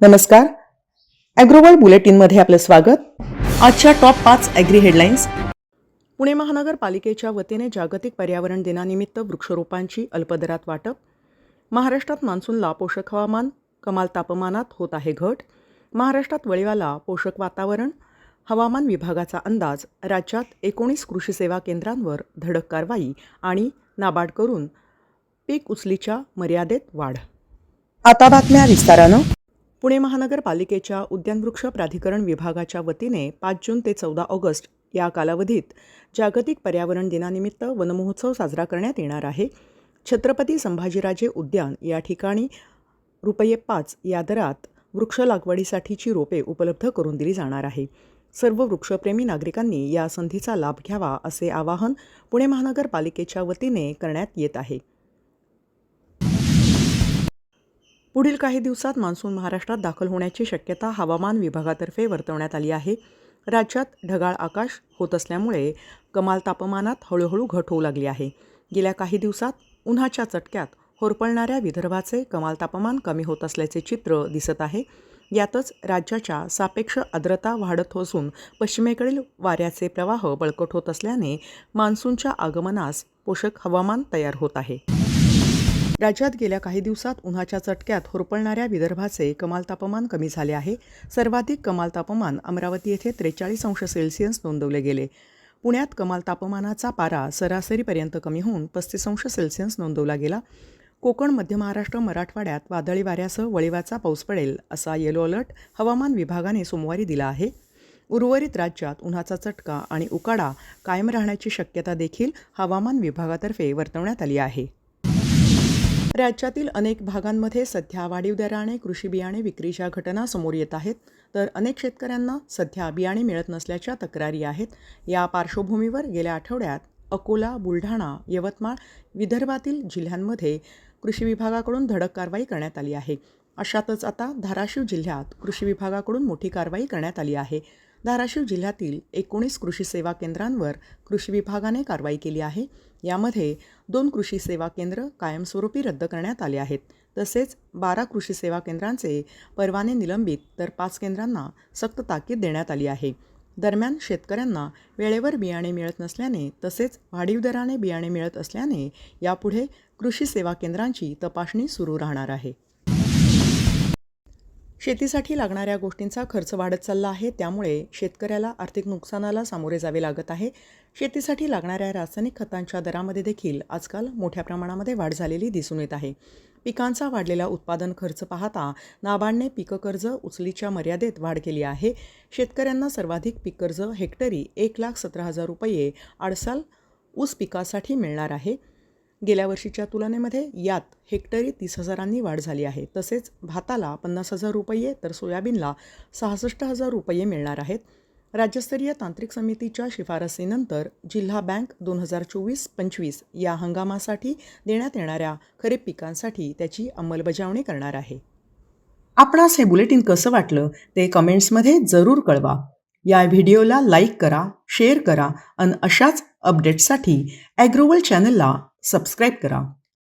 नमस्कार. बुलेटिन बुलेटिनमध्ये आपलं स्वागत. आजच्या टॉप पाच ॲग्री हेडलाईन्स पुणे महानगरपालिकेच्या वतीने जागतिक पर्यावरण दिनानिमित्त वृक्षरोपांची अल्पदरात वाटप. महाराष्ट्रात मान्सूनला पोषक हवामान कमाल तापमानात होत आहे घट. महाराष्ट्रात वळीवाला पोषक वातावरण हवामान विभागाचा अंदाज राज्यात एकोणीस कृषी सेवा केंद्रांवर धडक कारवाई आणि नाबार्ड करून पीक उचलीच्या मर्यादेत वाढ. आता बातम्या विस्तारानं. पुणे महानगरपालिकेच्या उद्यानवृक्ष प्राधिकरण विभागाच्या वतीने पाच जून ते चौदा ऑगस्ट या कालावधीत जागतिक पर्यावरण दिनानिमित्त वनमहोत्सव साजरा करण्यात येणार आहे. छत्रपती संभाजीराजे उद्यान या ठिकाणी रुपये पाच या दरात वृक्ष लागवडीसाठीची रोपे उपलब्ध करून दिली जाणार आहे. सर्व वृक्षप्रेमी नागरिकांनी या संधीचा लाभ घ्यावा असे आवाहन पुणे महानगरपालिकेच्या वतीने करण्यात येत आहे. पुढील काही दिवसात मान्सून महाराष्ट्रात दाखल होण्याची शक्यता हवामान विभागातर्फे वर्तवण्यात आली आहे. राज्यात ढगाळ आकाश होत असल्यामुळे कमाल तापमानात हळूहळू घट होऊ लागली आहे. गेल्या काही दिवसात उन्हाच्या चटक्यात होरपळणाऱ्या विदर्भाचे कमाल तापमान कमी होत असल्याचे चित्र दिसत आहे. यातच राज्याच्या सापेक्ष आर्द्रता वाढत असून पश्चिमेकडील वाऱ्याचे प्रवाह बळकट होत असल्याने मान्सूनच्या आगमनास पोषक हवामान तयार होत आहे. राज्यात गेल्या काही दिवसात उन्हाच्या चटक्यात होरपळणाऱ्या विदर्भाचे कमाल तापमान कमी झाले आहे. सर्वाधिक कमाल तापमान अमरावती येथे त्रेचाळीस अंश सेल्सिअस नोंदवले गेले. पुण्यात कमाल तापमानाचा पारा सरासरीपर्यंत कमी होऊन पस्तीस अंश सेल्सिअस नोंदवला गेला. कोकण मध्य महाराष्ट्र मराठवाड्यात वादळी वाऱ्यासह वळीवाचा पाऊस पडेल असा येलो अलर्ट हवामान विभागाने सोमवारी दिला आहे. उर्वरित राज्यात उन्हाचा चटका आणि उकाडा कायम राहण्याची शक्यता देखील हवामान विभागातर्फे वर्तवण्यात आली आहे. राज्यातील अनेक भागांमध्ये सध्या वाढीव दराने कृषी बियाणे विक्रीच्या घटना समोर येत आहेत. तर अनेक शेतकऱ्यांना सध्या बियाणे मिळत नसल्याच्या तक्रारी आहेत. या पार्श्वभूमीवर गेल्या आठवड्यात अकोला बुलढाणा यवतमाळ विदर्भातील जिल्ह्यांमध्ये कृषी विभागाकडून धडक कारवाई करण्यात आली आहे. अशातच आता धाराशिव जिल्ह्यात कृषी विभागाकडून मोठी कारवाई करण्यात आली आहे. धाराशिव जिल्ह्यातील एकोणीस कृषी सेवा केंद्रांवर कृषी विभागाने कारवाई केली आहे. यामध्ये दोन कृषी सेवा केंद्र कायमस्वरूपी रद्द करण्यात आले आहेत. तसेच बारा कृषी सेवा केंद्रांचे परवाने निलंबित तर पाच केंद्रांना सक्त ताकीद देण्यात आली आहे. दरम्यान शेतकऱ्यांना वेळेवर बियाणे मिळत नसल्याने तसेच वाढीव दराने बियाणे मिळत असल्याने यापुढे कृषी सेवा केंद्रांची तपासणी सुरू राहणार आहे. शेतीसाठी लागणाऱ्या गोष्टींचा खर्च वाढत चालला आहे. त्यामुळे शेतकऱ्याला आर्थिक नुकसानाला सामोरे जावे लागत आहे. शेतीसाठी लागणाऱ्या रासायनिक खतांच्या दरामध्ये देखील आजकाल मोठ्या प्रमाणामध्ये वाढ झालेली दिसून येत आहे. पिकांचा वाढलेला उत्पादन खर्च पाहता नाबार्डने पीक कर्ज उचलीच्या मर्यादेत वाढ केली आहे. शेतकऱ्यांना सर्वाधिक पीक कर्ज हेक्टरी एक लाख सतरा हजार रुपये आडसाल ऊस पिकासाठी मिळणार आहे. गेल्या वर्षीच्या तुलनेमध्ये यात हेक्टरी तीस हजारांनी वाढ झाली आहे. तसेच भाताला पन्नास हजार रुपये तर सोयाबीनला सहासष्ट हजार रुपये मिळणार आहेत. राज्यस्तरीय तांत्रिक समितीच्या शिफारसीनंतर जिल्हा बँक दोन हजार चोवीस पंचवीस या हंगामासाठी देण्यात येणाऱ्या खरीप पिकांसाठी त्याची अंमलबजावणी करणार आहे. आपणास हे बुलेटिन कसं वाटलं ते कमेंट्समध्ये जरूर कळवा. या व्हिडिओला लाईक करा शेअर करा आणि अशाच अपडेट्ससाठी ॲग्रोवल चॅनलला सबस्क्राईब करा.